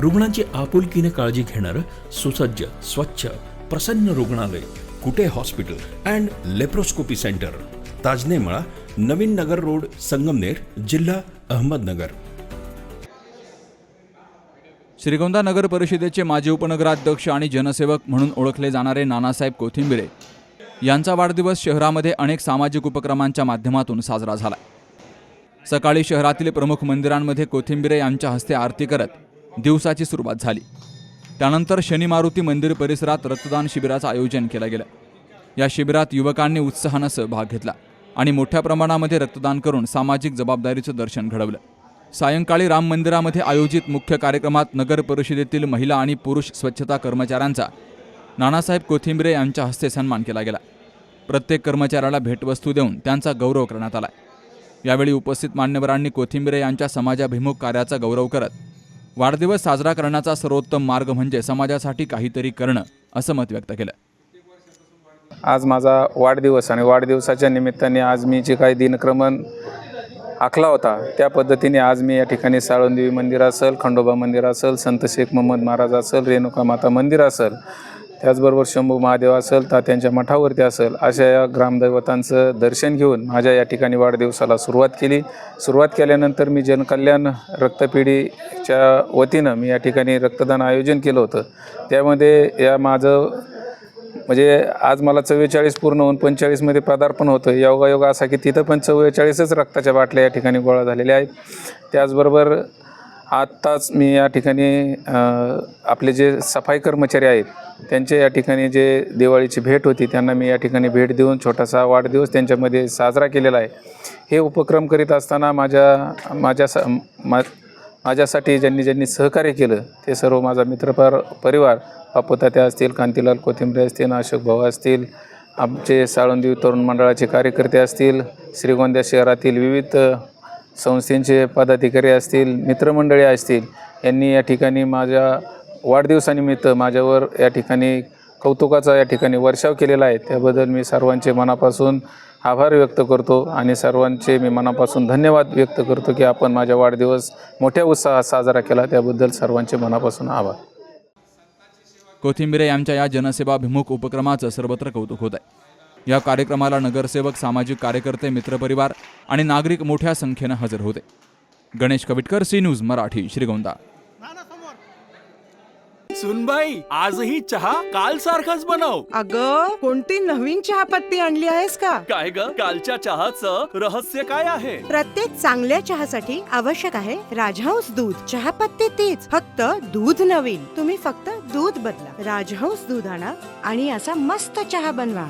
रुग्णांची आपुलकीने काळजी घेणारं सुसज्ज स्वच्छ प्रसन्न रुग्णालय Kute hospital and laparoscopy centre Tajnemala Navin Nagar road Sangamner जिल्हा अहमदनगर. श्रीगोंदा नगर परिषदेचे माजी उपनगराध्यक्ष आणि जनसेवक म्हणून ओळखले जाणारे नानासाहेब कोथिंबिरे यांचा वाढदिवस शहरामध्ये अनेक सामाजिक उपक्रमांच्या माध्यमातून साजरा झाला. सकाळी शहरातील प्रमुख मंदिरांमध्ये कोथिंबिरे यांच्या हस्ते आरती करत दिवसाची सुरुवात झाली. त्यानंतर शनी मारुती मंदिर परिसरात रक्तदान शिबिराचं आयोजन केलं गेलं. या शिबिरात युवकांनी उत्साहानं सहभाग घेतला आणि मोठ्या प्रमाणामध्ये रक्तदान करून सामाजिक जबाबदारीचं दर्शन घडवलं. सायंकाळी राम मंदिरामध्ये आयोजित मुख्य कार्यक्रमात नगर परिषदेतील महिला आणि पुरुष स्वच्छता कर्मचाऱ्यांचा नानासाहेब कोथिंबरे यांच्या हस्ते सन्मान केला गेला. प्रत्येक कर्मचाऱ्याला भेटवस्तू देऊन त्यांचा गौरव करण्यात आला. यावेळी उपस्थित मान्यवरांनी कोथिंबिरे यांच्या समाजाभिमुख कार्याचा गौरव करत वाढदिवस साजरा करण्याचा सर्वोत्तम मार्ग म्हणजे समाजासाठी काहीतरी करणं असं मत व्यक्त केलं. आज माझा वाढदिवस आणि वाढदिवसाच्या निमित्ताने आज मी जे काही दिनक्रमण आखला होता त्या पद्धतीने आज मी या ठिकाणी साळुंदेवी मंदिर असेल खंडोबा मंदिर असेल संत शेख मोहम्मद महाराज असेल रेणुका माता मंदिर असेल त्याचबरोबर शंभू महादेव असेल तात्यांच्या मठावरती असेल अशा या ग्रामदैवतांचं दर्शन घेऊन माझ्या या ठिकाणी वाढदिवसाला सुरुवात केली. सुरुवात केल्यानंतर मी जनकल्याण रक्तपेढीच्या वतीनं मी या ठिकाणी रक्तदान आयोजन केलं होतं. त्यामध्ये या माझं म्हणजे आज मला चव्वेचाळीस पूर्ण होऊन पंचेचाळीसमध्ये पदार्पण होतं योगायोग असा की तिथं पण चव्वेचाळीसच रक्ताच्या बाटल्या या ठिकाणी गोळा झालेल्या आहेत. त्याचबरोबर आत्ताच मी या ठिकाणी आपले जे सफाई कर्मचारी आहेत त्यांचे या ठिकाणी जे दिवाळीची भेट होती त्यांना मी या ठिकाणी भेट देऊन छोटासा वाढदिवस त्यांच्यामध्ये साजरा केलेला आहे. हे उपक्रम करीत असताना माझ्या माझ्या स मा माझ्यासाठी ज्यांनी ज्यांनी सहकार्य केलं ते सर्व माझा मित्रपर परिवार बापूतात्या असतील कांतीलाल कोथिंबरे असतील अशोक भाऊ असतील आमचे साळुंदी तरुण मंडळाचे कार्यकर्ते असतील श्रीगोंदा शहरातील विविध संस्थेचे पदाधिकारी असतील मित्रमंडळी असतील यांनी या ठिकाणी माझ्या वाढदिवसानिमित्त माझ्यावर या ठिकाणी कौतुकाचा या ठिकाणी वर्षाव केलेला आहे. त्याबद्दल मी सर्वांचे मनापासून आभार व्यक्त करतो आणि सर्वांचे मी मनापासून धन्यवाद व्यक्त करतो की आपण माझ्या वाढदिवस मोठ्या उत्साहात साजरा केला. त्याबद्दल सर्वांचे मनापासून आभार. कोथिंबिरे यांच्या या जनसेवाभिमुख उपक्रमाचं सर्वत्र कौतुक होत आहे. या कार्यक्रमाला नगरसेवक सामाजिक कार्यकर्ते मित्रपरिवार आणि नागरिक मोठ्या संख्येनं हजर होते. Ganesh Kavitkar C news Marathi Shrigonda. सुनबाई आजही चहा काल सारखाच बनव. अग कोणती नवीन चहापत्ती आणली आहेस का? काय ग? कालच्या चहाचं रहस्य काय आहे? प्रत्येक चांगल्या चहासाठी आवश्यक आहे राजहंस दूध. चहापत्ती तीच फक्त दूध नवीन. तुम्ही फक्त दूध बदला. राजहंस दूध आणा आणि असा मस्त चहा बनवा.